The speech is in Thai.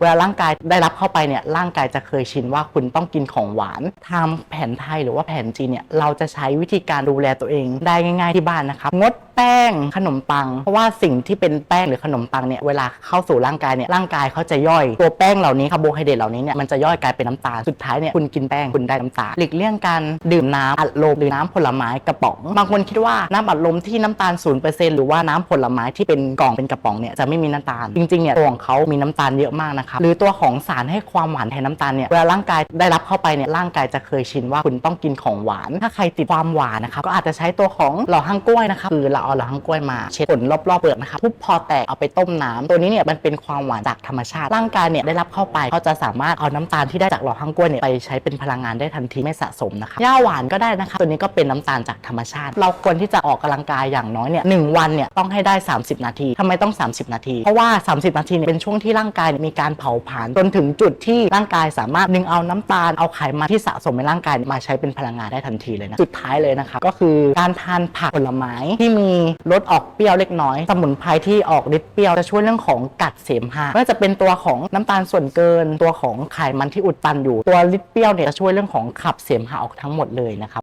เวลาร่างกายได้รับเข้าไปเนี่ยร่างกายจะเคยชินว่าคุณต้องกินของหวานทางแผนไทยหรือว่าแผนจีนเนี่ยเราจะใช้วิธีการดูแลตัวเองได้ง่าย ๆที่บ้านนะครับงด แป้งขนมปัง เพราะว่าสิ่งที่เป็นแป้งหรือขนมปังเนี่ยเวลาเข้าสู่ร่างกายเนี่ยร่างกายเขาจะย่อยตัวแป้งเหล่านี้คาร์โบไฮเดรตเหล่านี้เนี่ยมันจะย่อยกลายเป็นน้ำตาลสุดท้ายเนี่ยคุณกินแป้งคุณได้น้ำตาลหลีกเลี่ยงการดื่มน้ำอัดลมหรือน้ำผลไม้กระป๋อง บางคนคิดว่าน้ำอัดลมที่น้ำตาล0%หรือว่าน้ำผลไม้ที่เป็นกล่องเป็นกระป๋องเนี่ยจะไม่มีน้ำตาล จริงๆเนี่ยตัวของเขามีน้ำตาลเยอะมากนะครับหรือตัวของสารให้ความหวานแทนน้ำตาลเนี่ยเวลาร่างกายได้รับเข้าไปเนี่ยร่างกายจะเคยชินว่าคุณต้องกินของหวาน ถ้าใครติดความหวานนะครับก็อาจจะใช้ตัวของหล่อฮังกล้วยนะครับคือเราเอาล่อฮังกล้วยมาเช็ดผลรอบๆเปลือกนะครับทุบพอแตกเอาไปต้มน้ำตัวนี้เนี่ยมันเป็นความหวานจากธรรมชาติ ร่างกายเนี่ยได้รับเข้าไปเขาจะสามารถเอาน้ำตาลที่ได้จากหล่อฮังกล้วยเนี่ยไปใช้เป็นพลังงานได้ทันทีไม่สะสมนะครับย่าหวานก็ได้นะครับตัวนี้ก็เป็นน้ำตาลจากธรรมชาติ เราควรที่จะออกกำลังกายอย่างน้อยเนี่ยหนึ่งวันเนี่ยต้องให้ได้ 30 นาทีทำไมต้อง 30 นาที เพราะว่า 30 นาทีเนี่ยเป็นช่วงที่ร่างกายมีการเผาผลาญจนถึงจุดที่ร่างกายสามารถดึงเอาน้ำตาลเอาไขมันที่สะสมในร่างกายมาใช้เป็นพลังงานได้ทันทีเลยนะสุดท้ายเลยนะครับก็คือการทานผักผลไม้ที่มีรสออกเปรี้ยวเล็กน้อย สมุนไพรที่ออกฤทธิ์เปรี้ยวจะช่วยเรื่องของกัดเสมหะไม่ว่าจะเป็นตัวของน้ำตาลส่วนเกิน ตัวของไขมันที่อุดตันอยู่ ตัวฤทธิ์เปรี้ยวเนี่ยจะช่วยเรื่องของขับเสมหะออกทั้งหมดเลยนะครับ